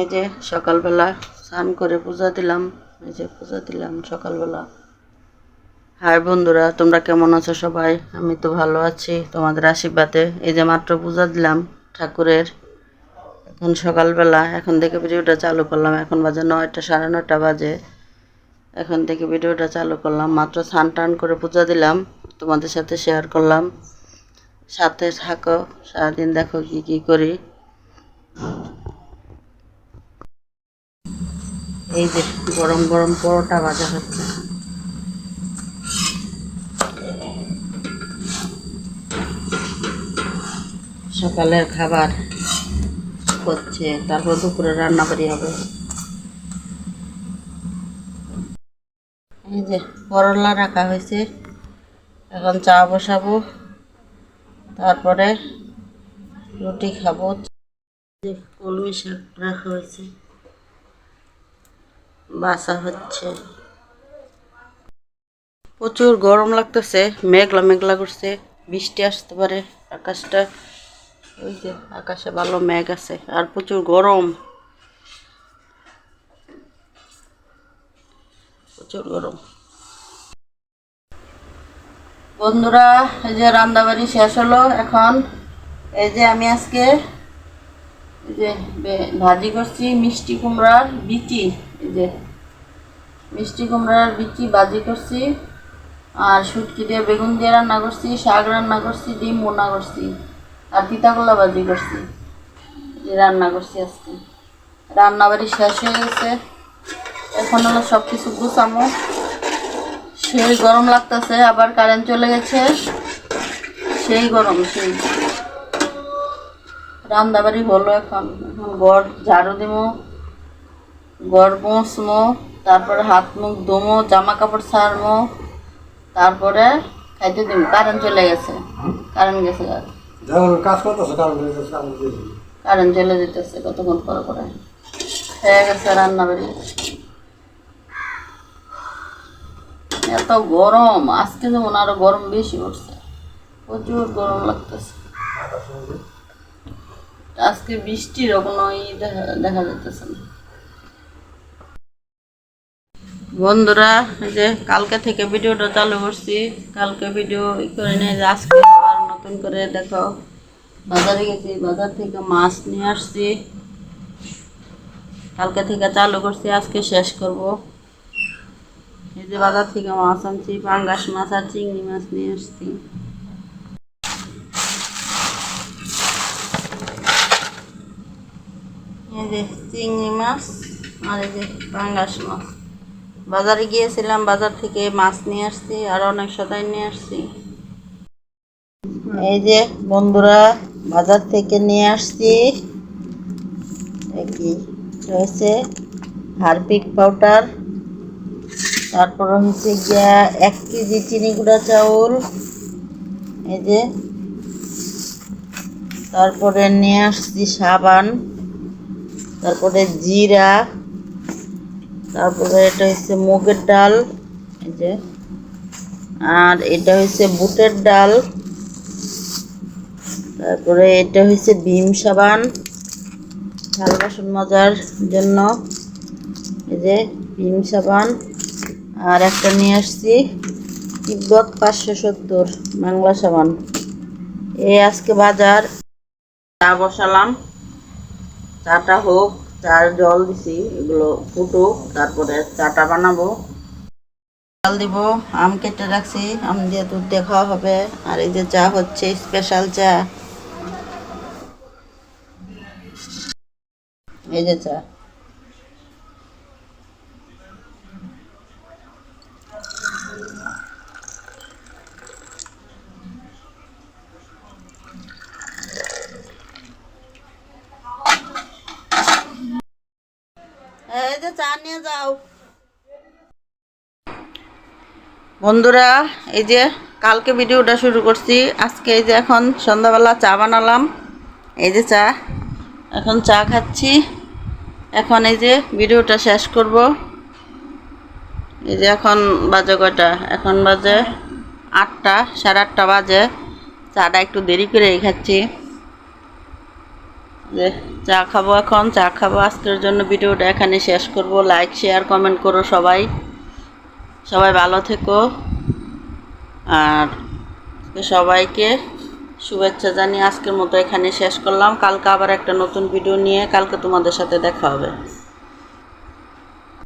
এই যে সকালবেলা স্নান করে পূজা দিলাম, এই যে পূজা দিলাম সকালবেলা। হাই বন্ধুরা, তোমরা কেমন আছো সবাই? আমি তো ভালো আছি, তোমাদের আশীর্বাদে। এই যে মাত্র পূজা দিলাম ঠাকুরের। এখন সকালবেলা, এখন থেকে ভিডিওটা চালু করলাম। এখন বাজে নয়টা, সাড়ে নয়টা বাজে। এখন থেকে ভিডিওটা চালু করলাম। মাত্র স্নান টান করে পূজা দিলাম, তোমাদের সাথে শেয়ার করলাম। সাথে থাকো, সারাদিন দেখো কি কি করি। এই যে গরম গরম পরোটা ভাজা হচ্ছে। সকালের খাবার করছে তারপর দুপুরে রান্না করি হবে। এই যে করলা রাখা হয়েছে, এখন চা বসাবো, তারপরে রুটি খাব। কলমি শাক রাখা হয়েছে। বাসা হচ্ছে। প্রচুর গরম লাগতেছে, মেঘলা মেঘলা করছে, বৃষ্টি আসতে পারে, আকাশটা, ওই যে আকাশে ভালো মেঘ আছে, আর প্রচুর গরম। প্রচুর গরম। বন্ধুরা, এই যে রান্নাবাড়ি শেষ হলো, এখন এই যে আমি আজকে যে ভাজি করছি মিষ্টি কুমড়ার এই যে। মিষ্টি কুমড়ার বিচি ভাজি করছি, আর শুটকি দিয়ে বেগুন দিয়ে রান্না করছি, শাক রান্না করছি, ডিম রান্না করছি, আর তিতাকলা ভাজি করছি। যে রান্না করছি আজকে। রান্নাবাড়ি শেষ হয়ে গেছে। এখন হলো সব কিছু গুছামো। সেই গরম লাগতেছে, আবার কারেন্ট চলে গেছে। সেই গরম, সেই। রান্নাবাড়ি হলো এখন। এখন গড় ঝাড়ু দিব গড় মুছমো তারপরে হাত মুখ ধুমো জামা কাপড় ছাড়মো তারপরে খাইতে দিব কারেন্ট চলে গেছে কারেন্ট গেছে কাজ করতেছে কারেন্ট চলে যেতেছে কতক্ষণ পরে পরে। হয়ে গেছে রান্নাবাড়ি। এত গরম আজকে যেমন আরও গরম বেশি উঠছে প্রচুর গরম লাগতেছে। আজকে বৃষ্টিরও কোনো ই দেখা দেখা যাইতেছে না। বন্ধুরা যে কালকে থেকে ভিডিওটা চালু করছি। কালকে ভিডিও করে নিয়ে আজকে আবার নতুন করে দেখো, বাজারে গেছি, বাজার থেকে মাছ নিয়ে আসছি। কালকে থেকে চালু করছি, আজকে শেষ করব। এই যে বাজার থেকে মাছ আনছি, পাঙ্গাস মাছ আর চিংড়ি মাছ নিয়ে আসছি। এই যে চিংড়ি মাছ আর এই যে পাঙ্গাস মাছ। বাজারে গিয়েছিলাম, বাজার থেকে মাছ নিয়ে আসছি আর অনেক সদাই নিয়ে আসছি। এই যে বন্ধুরা, বাজার থেকে নিয়ে আসছি। কি রয়েছে? Harpic powder. তারপর হচ্ছে গিয়া এক কেজি চিনি গুঁড়া চাউল। এই যে। তারপরে নিয়ে আসছি সাবান। তারপরে জিরা, তারপরে এটা হচ্ছে মুগের ডাল, এই যে। আর এটা হচ্ছে বুটের ডাল, তারপরে এটা হচ্ছে ভীম সাবান থাল বাসন মাজার জন্য, এই যে ভীম সাবান। আর একটা নিয়ে আসছি, তিব্বত পাঁচশো সত্তর বাংলা সাবান। এই আজকে বাজার, চা বসালাম। চাটা হোক চার জল দিছি, এগুলো ফুটুক, তারপরে চাটা বানাবো। জল দিব, আম কেটে রাখছি, আম দিয়ে দুধ খাওয়া হবে। আর এই যে চা হচ্ছে স্পেশাল চা। এই যে চা এই যে চা নিয়ে যাও। বন্ধুরা, এই যে কালকে ভিডিওটা শুরু করছি। আজকে এই যে এখন সন্ধ্যাবেলা চা বানালাম। এই যে চা। এখন চা খাচ্ছি। এখন এই যে ভিডিওটা শেষ করব। এই যে এখন বাজে কয়টা? এখন বাজে আটটা, সাড়ে আটটা বাজে। চাটা একটু দেরি করে খাচ্ছি। যে চা খাব এখন, চা খাব। আজকের জন্য ভিডিওটা এখানে শেষ করব। লাইক শেয়ার কমেন্ট করো সবাই। সবাই ভালো থেকো। আর সবাইকে শুভেচ্ছা জানিয়ে আজকের মতো এখানে শেষ করলাম। কালকে আবার একটা নতুন ভিডিও নিয়ে কালকে তোমাদের সাথে দেখা হবে।